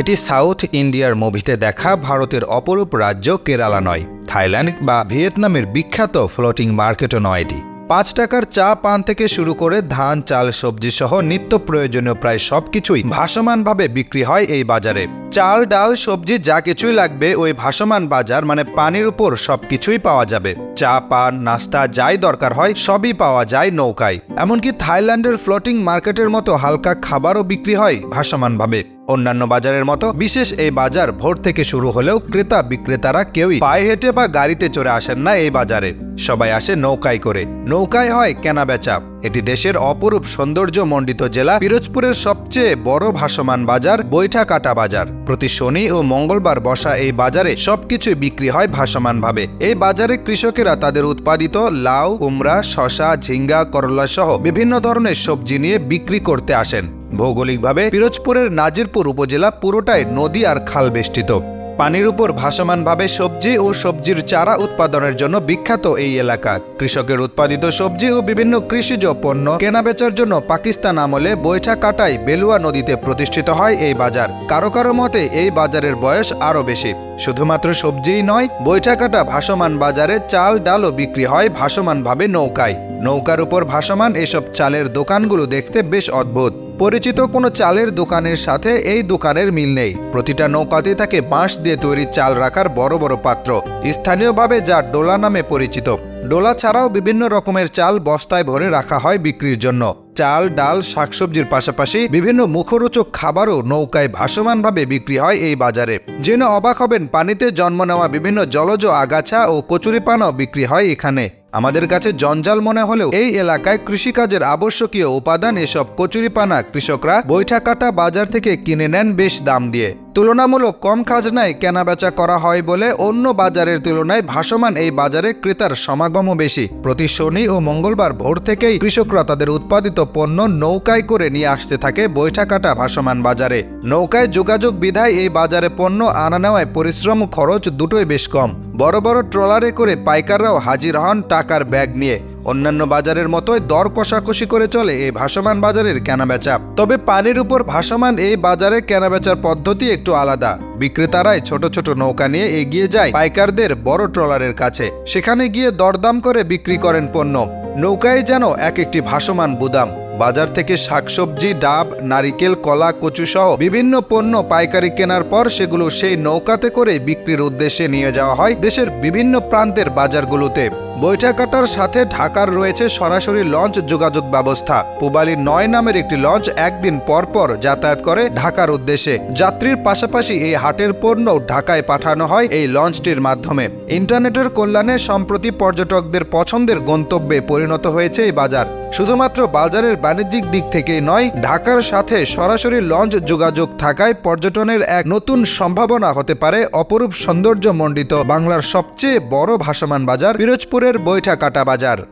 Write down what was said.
এটি সাউথ ইন্ডিয়ার মুভিতে দেখা ভারতের অপরূপ রাজ্য কেরালা নয়। থাইল্যান্ড বা ভিয়েতনামের বিখ্যাত ফ্লোটিং মার্কেটও নয় এটি। পাঁচ টাকার চা পান থেকে শুরু করে ধান, চাল, সবজি সহ নিত্য প্রয়োজনীয় প্রায় সবকিছুই ভাসমানভাবে বিক্রি হয় এই বাজারে। চাল, ডাল, সবজি যা কিছুই লাগবে ওই ভাসমান বাজার মানে পানির উপর সবকিছুই পাওয়া যাবে। চা, পান, নাস্তা যাই দরকার হয়, সবই পাওয়া যায় নৌকায়। এমনকি থাইল্যান্ডের ফ্লোটিং মার্কেটের মতো হালকা খাবারও বিক্রি হয় ভাসমানভাবে। অন্যান্য বাজারের মতো বিশেষ এই বাজার ভোর থেকে শুরু হলেও ক্রেতা বিক্রেতারা কেউই পায়ে হেঁটে বা গাড়িতে চড়ে আসেন না এই বাজারে। সবাই আসে নৌকায় করে। নৌকায় হয় কেনা বেচা এটি দেশের অপরূপ সৌন্দর্য মণ্ডিত জেলা, পিরোজপুরের সবচেয়ে বড় ভাসমান বাজার বৈঠা কাটা বাজার। প্রতি শনি ও মঙ্গলবার বসা এই বাজারে সবকিছু বিক্রি হয় ভাসমানভাবে। এই বাজারে কৃষকেরা তাদের উৎপাদিত লাউ, কুমড়া শশা ঝিঙ্গা, করলা সহ বিভিন্ন ধরনের সবজি নিয়ে বিক্রি করতে আসেন। ভৌগোলিকভাবে পিরোজপুরের নাজিরপুর উপজেলা পুরোটাই নদী আর খাল বেষ্টিত। পানির উপর ভাসমানভাবে সবজি ও সবজির চারা উৎপাদনের জন্য বিখ্যাত এই এলাকা। কৃষকের উৎপাদিত সবজি ও বিভিন্ন কৃষিজ পণ্য কেনাবেচার জন্য পাকিস্তান আমলে বৈঠা কাটাই বেলুয়া নদীতে প্রতিষ্ঠিত হয় এই বাজার। কারও কারও মতে এই বাজারের বয়স আরও বেশি। শুধুমাত্র সবজিই নয় বৈঠা কাটা ভাসমান বাজারে চাল, ডালও বিক্রি হয় ভাসমানভাবে নৌকায়। নৌকার উপর ভাসমান এসব চালের দোকানগুলো দেখতে বেশ অদ্ভুত। পরিচিত কোনো চালের দোকানের সাথে এই দোকানের মিল নেই। প্রতিটা নৌকাতে থাকে বাঁশ দিয়ে তৈরি চাল রাখার বড় বড় পাত্র, স্থানীয়ভাবে যা ডোলা নামে পরিচিত। ডোলা ছাড়াও বিভিন্ন রকমের চাল বস্তায় ভরে রাখা হয় বিক্রির জন্য। চাল, ডাল, শাকসবজির পাশাপাশি বিভিন্ন মুখরোচক খাবারও নৌকায় ভাসমানভাবে বিক্রি হয় এই বাজারে। যেন অবাক হবেন, পানিতে জন্ম নেওয়া বিভিন্ন জলজ আগাছা ও কচুরিপানাও বিক্রি হয় এখানে। আমাদের কাছে জঞ্জাল মনে হলেও এই এলাকায় কৃষিকাজের আবশ্যকীয় উপাদান এসব কচুরিপানা কৃষকরা বৈঠাকাটা বাজার থেকে কিনে নেন বেশ দাম দিয়ে। তুলনামূলক কম খাজনায় কেনাবেচা করা হয় বলে অন্য বাজারের তুলনায় ভাসমান এই বাজারে ক্রেতার সমাগমও বেশি। প্রতি শনি ও মঙ্গলবার ভোর থেকেই কৃষকরা তাদের উৎপাদিত পণ্য নৌকায় করে নিয়ে আসতে থাকে বৈঠাকাটা ভাসমান বাজারে। নৌকায় যোগাযোগ বিধায় এই বাজারে পণ্য আনা নেওয়ায় পরিশ্রম খরচ দুটোই বেশ কম। বড় বড় ট্রলারে করে পাইকাররাও হাজির হন টাকার ব্যাগ নিয়ে। অন্যান্য বাজারের মতোই দর কষাকষি করে চলে এই ভাসমান বাজারের কেনাবেচা। তবে পানির উপর ভাসমান এই বাজারে কেনাবেচার পদ্ধতি একটু আলাদা। বিক্রেতারাই ছোট ছোট নৌকা নিয়ে এগিয়ে যায় পাইকারদের বড় ট্রলারের কাছে। সেখানে গিয়ে দরদাম করে বিক্রি করেন পণ্য। নৌকায় যেন এক একটি ভাসমান বুদাম। বাজার থেকে শাকসবজি, ডাব, নারিকেল, কলা কচু সহ বিভিন্ন পণ্য পাইকারি কেনার পর সেগুলো সেই নৌকাতে করে বিক্রির উদ্দেশ্যে নিয়ে যাওয়া হয় দেশের বিভিন্ন প্রান্তের বাজারগুলোতে। বৈঠাকাটার সাথে ঢাকার রয়েছে সরাসরি লঞ্চ যোগাযোগ ব্যবস্থা। পুবালি নয় নামের একটি লঞ্চ একদিন পর পর যাতায়াত করে ঢাকার উদ্দেশ্যে। যাত্রীর পাশাপাশি এই হাটের পণ্য ঢাকায় পাঠানো হয় এই লঞ্চটির মাধ্যমে। ইন্টারনেটের কল্যাণে সম্প্রতি পর্যটকদের পছন্দের গন্তব্যে পরিণত হয়েছে এই বাজার। শুধুমাত্র বাজারের বাণিজ্যিক দিক থেকেই নয়, ঢাকার সাথে সরাসরি লঞ্চ যোগাযোগ থাকায় পর্যটনের এক নতুন সম্ভাবনা হতে পারে। অপরূপ সৌন্দর্যমণ্ডিত বাংলার সবচেয়ে বড় ভাসমান বাজার পিরোজপুরের বৈঠা কাটা বাজার।